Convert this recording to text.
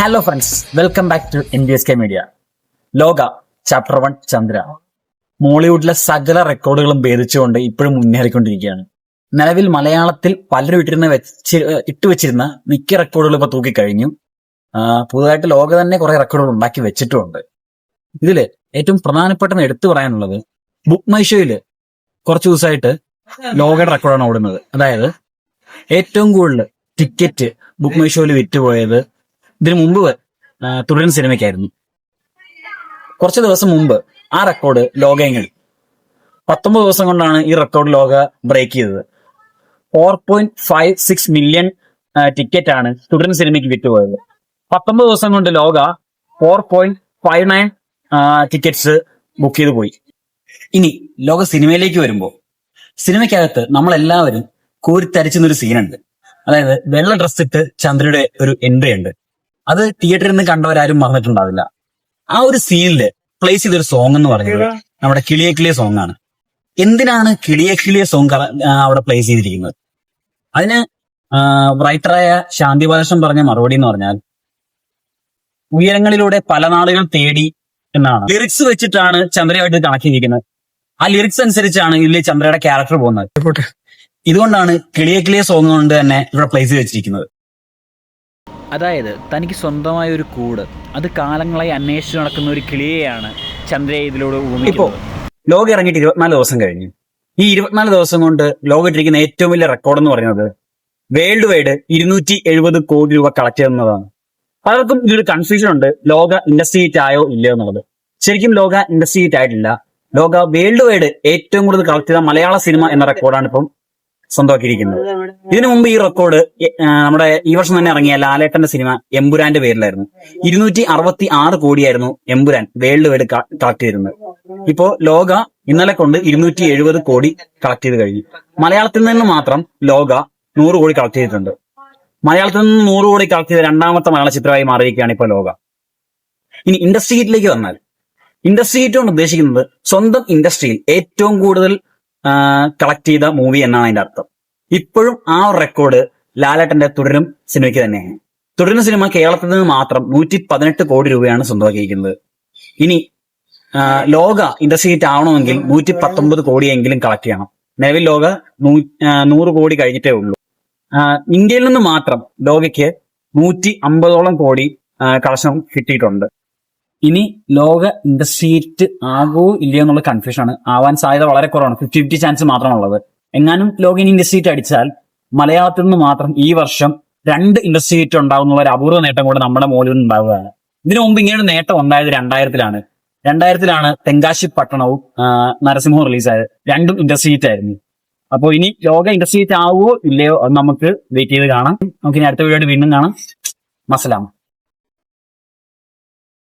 Hello friends welcome back to N B S K media Lokah chapter one Chandra. മോളിവുഡിലെ സകല റെക്കോർഡുകളും ഭേദിച്ചുകൊണ്ട് ഇപ്പോഴും മുന്നേറിക്കൊണ്ടിരിക്കുകയാണ്. നിലവിൽ മലയാളത്തിൽ പലരും ഇട്ടിരുന്ന വെച്ച് ഇട്ടുവെച്ചിരുന്ന മിക്ക റെക്കോർഡുകളും ഇപ്പൊ തൂക്കിക്കഴിഞ്ഞു. കഴിഞ്ഞു പുതുതായിട്ട് ലോക തന്നെ കുറെ റെക്കോർഡുകൾ ഉണ്ടാക്കി വെച്ചിട്ടുമുണ്ട് ഇതിൽ ഏറ്റവും പ്രധാനപ്പെട്ടെന്ന് എടുത്തു പറയാനുള്ളത് ബുക്ക് മൈ ഷോയിൽ കുറച്ച് ദിവസമായിട്ട് ലോകയുടെ റെക്കോർഡാണ് ഓടുന്നത്. അതായത് ഏറ്റവും കൂടുതൽ ടിക്കറ്റ് ബുക്ക് മൈ ഷോയിൽ വിറ്റുപോയത് ഇതിനു മുമ്പ് തുടരൻ സിനിമയ്ക്കായിരുന്നു. കുറച്ച് ദിവസം മുമ്പ് ആ റെക്കോർഡ് ലോകയങ്ങൾ പത്തൊമ്പത് ദിവസം കൊണ്ടാണ് ഈ റെക്കോർഡ് ലോക ബ്രേക്ക് ചെയ്തത്. Four point five six million ticket ആണ് തുടരുന്ന സിനിമയ്ക്ക് വിറ്റുപോയത്. പത്തൊമ്പത് ദിവസം കൊണ്ട് Lokah four point five nine tickets book ചെയ്ത് പോയി. ഇനി ലോക സിനിമയിലേക്ക് വരുമ്പോൾ സിനിമയ്ക്കകത്ത് നമ്മളെല്ലാവരും കോരിത്തരിച്ചെന്നൊരു സീനുണ്ട്. അതായത് വെള്ള ഡ്രസ് ഇട്ട് ചന്ദ്രയുടെ ഒരു എൻട്രി ഉണ്ട്. അത് തിയേറ്ററിൽ നിന്ന് കണ്ടവരാരും മറന്നിട്ടുണ്ടാവില്ല. ആ ഒരു സീനിൽ പ്ലേസ് ചെയ്തൊരു സോങ് എന്ന് പറയുന്നത് നമ്മുടെ കിളിയെ കിളിയ സോങ് ആണ്. എന്തിനാണ് കിളിയെ കിളിയ സോങ് അവിടെ പ്ലേസ് ചെയ്തിരിക്കുന്നത്? അതിന് റൈറ്ററായ ശാന്തി ബാലകൃഷ്ണൻ പറഞ്ഞ മറുപടി എന്ന് പറഞ്ഞാൽ ഉയരങ്ങളിലൂടെ പല നാളുകൾ തേടി എന്നാണ്. ലിറിക്സ് വെച്ചിട്ടാണ് ചന്ദ്രയുമായിട്ട് കണക്ട് ചെയ്തിരിക്കുന്നത്. ആ ലിറിക്സ് അനുസരിച്ചാണ് ഇതിൽ ചന്ദ്രയുടെ ക്യാരക്ടർ പോകുന്നത്. ഇതുകൊണ്ടാണ് കിളിയ കിളിയ സോങ് കൊണ്ട് തന്നെ ഇവിടെ പ്ലേസ് ചെയ്ത് വെച്ചിരിക്കുന്നത്. അതായത് തനിക്ക് സ്വന്തമായ ഒരു കൂട് അത് കാലങ്ങളായി അന്വേഷിച്ച് നടക്കുന്ന ഒരു കിളിയെയാണ് ചന്ദ്രയെ ഇതിലൂടെ ഇപ്പോ ലോകം ഇറങ്ങിയിട്ട് ഇരുപത്തിനാല് ദിവസം കഴിഞ്ഞു. ഈ ഇരുപത്തിനാല് ദിവസം കൊണ്ട് ലോകം ഇട്ടിരിക്കുന്ന ഏറ്റവും വലിയ റെക്കോർഡ് എന്ന് പറയുന്നത് വേൾഡ് വൈഡ് ഇരുന്നൂറ്റി എഴുപത് കോടി രൂപ കളക്ട് ചെയ്യുന്നതാണ്. പലർക്കും ഇതൊരു കൺഫ്യൂഷൻ ഉണ്ട്. ലോക ഇൻഡസ്ട്രി ഹീറ്റ് ആയോ ഇല്ലയോ എന്നുള്ളത്. ശരിക്കും ലോക ഇൻഡസ്ട്രി ഹീറ്റ് ആയിട്ടില്ല. ലോക വേൾഡ് വൈഡ് ഏറ്റവും കൂടുതൽ കളക്ട് ചെയ്ത മലയാള സിനിമ എന്ന റെക്കോർഡാണ് ഇപ്പം സ്വന്തമാക്കിയിരിക്കുന്നത്. ഇതിനു മുമ്പ് ഈ റെക്കോർഡ് നമ്മുടെ ഈ വർഷം തന്നെ ഇറങ്ങിയ ലാലേട്ടന്റെ സിനിമ എമ്പുരാന്റെ പേരിലായിരുന്നു. ഇരുന്നൂറ്റി അറുപത്തി ആറ് കോടിയായിരുന്നു എമ്പുരാൻ വേൾഡ് വൈഡ് കളക്ട് ചെയ്തിരുന്നത്. ഇപ്പോ ലോക ഇന്നലെ കൊണ്ട് ഇരുന്നൂറ്റി എഴുപത് കോടി കളക്ട് ചെയ്ത് കഴിഞ്ഞു. മലയാളത്തിൽ നിന്ന് മാത്രം ലോക നൂറ് കോടി കളക്ട് ചെയ്തിട്ടുണ്ട്. മലയാളത്തിൽ നിന്ന് നൂറ് കോടി കളക്ട് ചെയ്ത രണ്ടാമത്തെ മലയാള ചിത്രമായി മാറിയിരിക്കുകയാണ് ഇപ്പോൾ ലോക. ഇനി ഇൻഡസ്ട്രി ഗീറ്റിലേക്ക് വന്നാൽ ഇൻഡസ്ട്രി ഹിറ്റ് കൊണ്ട് ഉദ്ദേശിക്കുന്നത് സ്വന്തം ഇൻഡസ്ട്രിയിൽ ഏറ്റവും കൂടുതൽ കളക്ട് ചെയ്ത മൂവി എന്നാണ് അതിന്റെ അർത്ഥം. ഇപ്പോഴും ആ റെക്കോർഡ് ലാലേട്ടന്റെ തുടരും സിനിമയ്ക്ക് തന്നെയാണ്. തുടരുന്ന സിനിമ കേരളത്തിൽ നിന്ന് മാത്രം നൂറ്റി പതിനെട്ട് കോടി രൂപയാണ് സ്വന്തമാക്കിയിരിക്കുന്നത്. ഇനി ലോക ഇൻഡസ്ട്രി ഹിറ്റ് ആവണമെങ്കിൽ നൂറ്റി പത്തൊമ്പത് കോടിയെങ്കിലും കളക്ട് ചെയ്യണം. നിലവിൽ ലോക നൂറ് കോടി കഴിഞ്ഞിട്ടേ ഉള്ളൂ. ഇന്ത്യയിൽ നിന്ന് മാത്രം ലോകയ്ക്ക് നൂറ്റി അമ്പതോളം കോടി കളക്ഷൻ കിട്ടിയിട്ടുണ്ട്. ഇനി ലോക ഇൻഡസ്ട്രി ആകുമോ ആകോ ഇല്ലയോ എന്നുള്ള കൺഫ്യൂഷൻ ആണ്. ആവാൻ സാധ്യത വളരെ കുറവാണ്. ഫിഫ്റ്റി ഫിഫ്റ്റി ചാൻസ് മാത്രമാണുള്ളത്. എങ്ങാനും ലോക ഇനി ഹിറ്റ് അടിച്ചാൽ മലയാളത്തിൽ നിന്ന് മാത്രം ഈ വർഷം രണ്ട് ഇൻഡസ്ട്രി ഹിറ്റ് ഒരു അപൂർവ നേട്ടം കൂടെ നമ്മുടെ മോലിൽ ഉണ്ടാവുകയാണ് ഇതിനു മുമ്പ് ഇങ്ങനെ നേട്ടം ഉണ്ടായത് രണ്ടായിരത്തിലാണ്. രണ്ടായിരത്തിലാണ് തെങ്കാശി പട്ടണവും നരസിംഹവും റിലീസായത് രണ്ടും ഇൻഡസ്ട്രി ഹിറ്റ് ആയിരുന്നു. അപ്പോൾ ഇനി ലോക ഇൻഡസ്ട്രി ഹിറ്റ് ആവുമോ ഇല്ലയോ നമുക്ക് വെയിറ്റ് ചെയ്ത് കാണാം. നമുക്ക് ഇനി അടുത്ത വീഡിയോ വീണ്ടും കാണാം. മസലാം